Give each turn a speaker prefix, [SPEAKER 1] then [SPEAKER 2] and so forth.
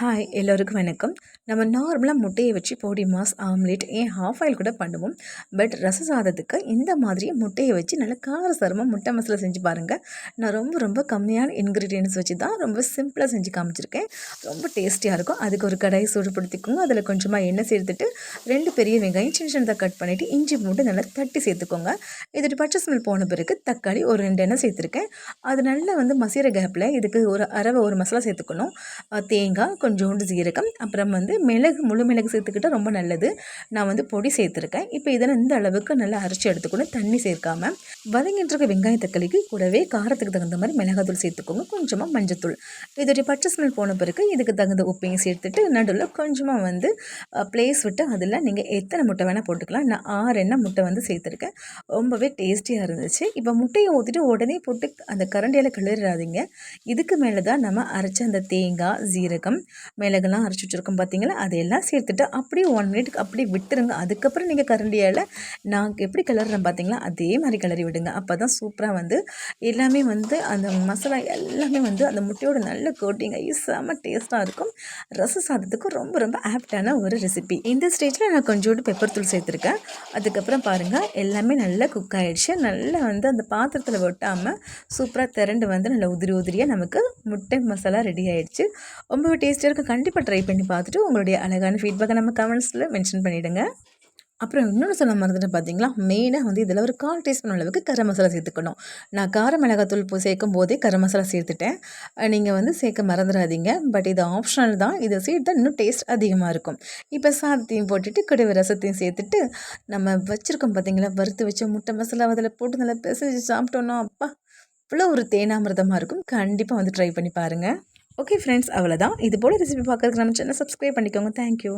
[SPEAKER 1] Hi எல்லோருக்கும் வணக்கம். நம்ம நார்மலாக முட்டையை வச்சு பொடி மாஸ் ஆம்லேட் ஏன் ஹாஃப் ஆயில் கூட பண்ணுவோம். பட் ரச சாதத்துக்கு இந்த மாதிரி முட்டையை வச்சு நல்லா காரசாரமாக முட்டை மசாலா செஞ்சு பாருங்கள் நான் ரொம்ப ரொம்ப கம்மியான இன்க்ரீடியன்ஸ் வச்சு தான் ரொம்ப சிம்பிளாக செஞ்சு காமிச்சிருக்கேன். ரொம்ப டேஸ்டியாக இருக்கும். அதுக்கு ஒரு கடாயை சூடுபடுத்திக்கோங்க. அதில் கொஞ்சமாக எண்ணெய் சேர்த்துட்டு ரெண்டு பெரிய வெங்காயம் சின்ன சின்னதாக கட் பண்ணிவிட்டு இஞ்சி மூட்டை நல்லா தட்டி சேர்த்துக்கோங்க. இதுட்டு பச்சை ஸ்மெல் போன பிறகு தக்காளி ஒரு ரெண்டு எண்ணெய் சேர்த்துருக்கேன். அது நல்லா வந்து மசீர கேப்பில் இதுக்கு ஒரு அரவை ஒரு மசாலா சேர்த்துக்கணும். தேங்காய் கொஞ்சோண்டு சீரகம் அப்புறம் வந்து மிளகு முழு மிளகு சேர்த்துக்கிட்டால் ரொம்ப நல்லது. நான் வந்து பொடி சேர்த்துருக்கேன். இப்போ இதில் இந்த அளவுக்கு நல்லா அரைச்சி எடுத்துக்கணும். தண்ணி சேர்க்காம. வதங்கிட்டு இருக்க வெங்காய தக்காளிக்கு கூடவே காரத்துக்கு தகுந்த மாதிரி மிளகாத்தூள் சேர்த்துக்கோங்க. கொஞ்சமாக மஞ்சத்தூள். இதோடைய பச்சை ஸ்மெல் போன பிறகு இதுக்கு தகுந்த உப்பையும் சேர்த்துட்டு நடுவில் கொஞ்சமாக வந்து ப்ளேஸ் விட்டு அதில் நீங்கள் எத்தனை முட்டை வேணால் போட்டுக்கலாம். நான் ஆறு எண்ணெய் முட்டை வந்து சேர்த்துருக்கேன். ரொம்பவே டேஸ்டியாக இருந்துச்சு. இப்போ முட்டையை ஊற்றிட்டு உடனே போட்டு அந்த கரண்டியில் கிளறாதீங்க இதுக்கு மேலே தான் நம்ம அரைச்ச அந்த தேங்காய் ஜீரகம் மிளகுலாம் அரைச்சி வச்சுருக்கோம் பார்த்தீங்களா? அதையெல்லாம் சேர்த்துட்டு அப்படியே ஒன் மினிட்டுக்கு அப்படியே விட்டுருங்க. அதுக்கப்புறம் நீங்கள் கரண்டியால் நான் எப்படி கிளறுறேன் பார்த்தீங்களா? அதே மாதிரி கிளறி விடுங்க. அப்போ தான் சூப்பராக வந்து எல்லாமே வந்து அந்த மசாலா எல்லாமே வந்து அந்த முட்டையோட நல்ல கோட்டிங் ஆகி செம்ம டேஸ்ட்டாக இருக்கும். ரச சாதத்துக்கு ரொம்ப ரொம்ப ஆப்டான ஒரு ரெசிபி இந்த ஸ்டேஜில் நான் கொஞ்சோண்டு பெப்பர் தூள் சேர்த்துருக்கேன். அதுக்கப்புறம் பாருங்கள் எல்லாமே நல்லா குக் ஆகிடுச்சு நல்லா வந்து அந்த பாத்திரத்தில் ஒட்டாமல் சூப்பராக திரண்டு வந்து நல்லா உதிரி உதிரியாக நமக்கு முட்டை மசாலா ரெடி ஆகிடுச்சு ரொம்பவே டேஸ்ட் இருக்கும் கண்டிப்பாக ட்ரை பண்ணி பார்த்துட்டு உங்களுடைய அழகான ஃபீட்பேக்கை நம்ம கமெண்ட்ஸில் மென்ஷன் பண்ணிவிடுங்க அப்புறம் இன்னொன்று சொல்ல மறந்துட்டு பார்த்தீங்களா மெயினாக வந்து இதில் ஒரு கால் டீஸ்பூன் அளவுக்கு கரம் மசாலா சேர்த்துக்கணும். நான் கார மிளகாத்தூள் சேர்க்கும் போதே கரம் மசாலா சேர்த்துட்டேன். நீங்கள் வந்து சேர்க்க மறந்துடாதீங்க. பட் இது ஆப்ஷனல் தான். இதை சேர்த்தா இன்னும் டேஸ்ட் அதிகமாக இருக்கும். இப்போ சாதத்தையும் போட்டுட்டு குடவை ரசத்தையும் சேர்த்துட்டு நம்ம வச்சுருக்கோம் பார்த்தீங்களா வறுத்து வச்ச முட்டை மசாலா அதில் போட்டு நல்லா பிசைஞ்சு சாப்பிட்டோன்னா அப்பா இவ்வளோ ஒரு தேனாமிரதமாக இருக்கும். கண்டிப்பாக வந்து ட்ரை பண்ணி பாருங்கள் ஓகே ஃப்ரெண்ட்ஸ் அவ்வளோதான் இது போல் ரெசிபி பார்க்குறதுக்கு நம்ம சேனல் சப்ஸ்கிரைப் பண்ணிக்கோங்க. தேங்க்யூ